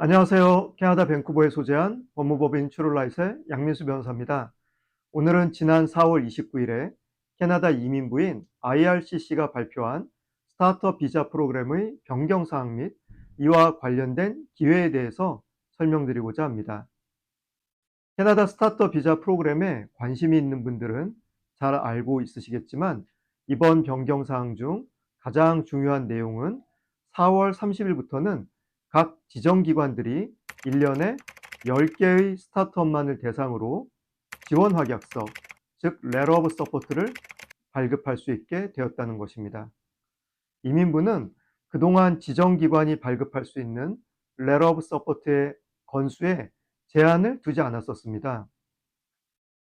안녕하세요. 캐나다 밴쿠버에 소재한 법무법인 추롤라이트의 양민수 변호사입니다. 오늘은 지난 4월 29일에 캐나다 이민부인 IRCC가 발표한 스타트업 비자 프로그램의 변경 사항 및 이와 관련된 기회에 대해서 설명드리고자 합니다. 캐나다 스타트업 비자 프로그램에 관심이 있는 분들은 잘 알고 있으시겠지만 이번 변경 사항 중 가장 중요한 내용은 4월 30일부터는 각 지정기관들이 1년에 10개의 스타트업만을 대상으로 지원 확약서, 즉 레터 오브 서포트를 발급할 수 있게 되었다는 것입니다. 이민부는 그동안 지정기관이 발급할 수 있는 레터 오브 서포트의 건수에 제한을 두지 않았었습니다.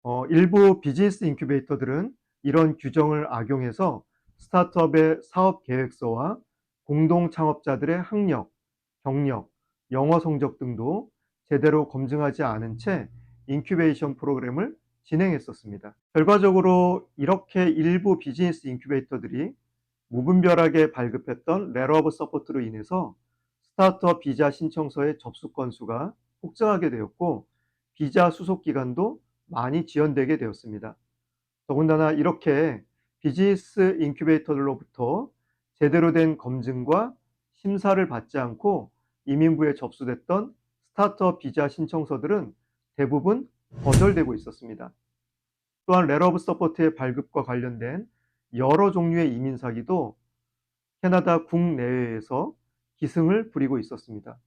어, 일부 비즈니스 인큐베이터들은 이런 규정을 악용해서 스타트업의 사업 계획서와 공동 창업자들의 학력, 경력, 영어 성적 등도 제대로 검증하지 않은 채 인큐베이션 프로그램을 진행했었습니다. 결과적으로 이렇게 일부 비즈니스 인큐베이터들이 무분별하게 발급했던 레터 오브 서포트로 인해서 스타트업 비자 신청서의 접수 건수가 폭증하게 되었고 비자 수속 기간도 많이 지연되게 되었습니다. 더군다나 이렇게 비즈니스 인큐베이터들로부터 제대로 된 검증과 심사를 받지 않고 이민부에 접수됐던 스타트업 비자 신청서들은 대부분 거절되고 있었습니다. 또한 레터 오브 서포트의 발급과 관련된 여러 종류의 이민 사기도 캐나다 국내외에서 기승을 부리고 있었습니다.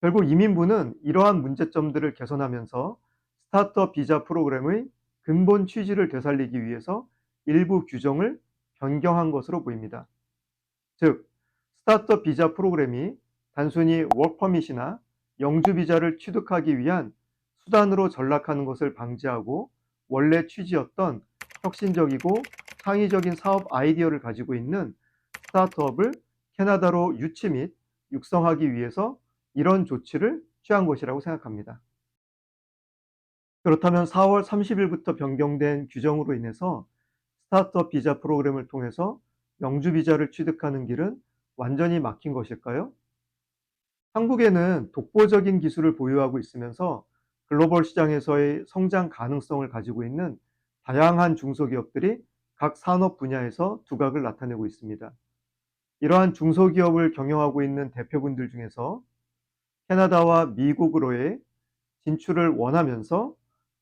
결국 이민부는 이러한 문제점들을 개선하면서 스타트업 비자 프로그램의 근본 취지를 되살리기 위해서 일부 규정을 변경한 것으로 보입니다. 즉, 스타트업 비자 프로그램이 단순히 워크퍼밋이나 영주 비자를 취득하기 위한 수단으로 전락하는 것을 방지하고 원래 취지였던 혁신적이고 창의적인 사업 아이디어를 가지고 있는 스타트업을 캐나다로 유치 및 육성하기 위해서 이런 조치를 취한 것이라고 생각합니다. 그렇다면 4월 30일부터 변경된 규정으로 인해서 스타트업 비자 프로그램을 통해서 영주 비자를 취득하는 길은 완전히 막힌 것일까요? 한국에는 독보적인 기술을 보유하고 있으면서 글로벌 시장에서의 성장 가능성을 가지고 있는 다양한 중소기업들이 각 산업 분야에서 두각을 나타내고 있습니다. 이러한 중소기업을 경영하고 있는 대표분들 중에서 캐나다와 미국으로의 진출을 원하면서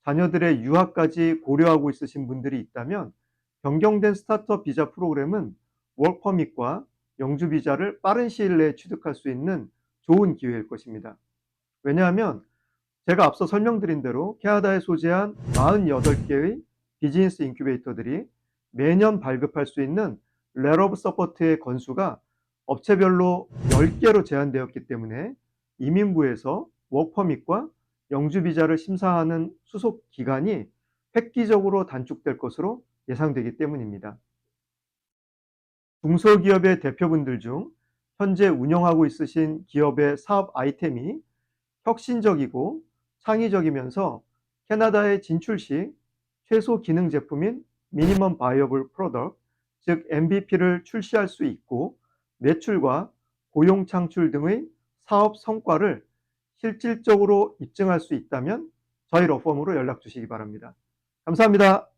자녀들의 유학까지 고려하고 있으신 분들이 있다면 변경된 스타트업 비자 프로그램은 워크퍼밋과 영주 비자를 빠른 시일 내에 취득할 수 있는 좋은 기회일 것입니다. 왜냐하면 제가 앞서 설명드린 대로 캐나다에 소재한 48개의 비즈니스 인큐베이터들이 매년 발급할 수 있는 레터 오브 서포트의 건수가 업체별로 10개로 제한되었기 때문에 이민부에서 워크퍼밋과 영주 비자를 심사하는 수속 기간이 획기적으로 단축될 것으로 예상되기 때문입니다. 중소기업의 대표분들 중 현재 운영하고 있으신 기업의 사업 아이템이 혁신적이고 창의적이면서 캐나다에 진출 시 최소 기능 제품인 미니멈 바이어블 프로덕트, 즉 MVP를 출시할 수 있고 매출과 고용 창출 등의 사업 성과를 실질적으로 입증할 수 있다면 저희 러펌으로 연락 주시기 바랍니다. 감사합니다.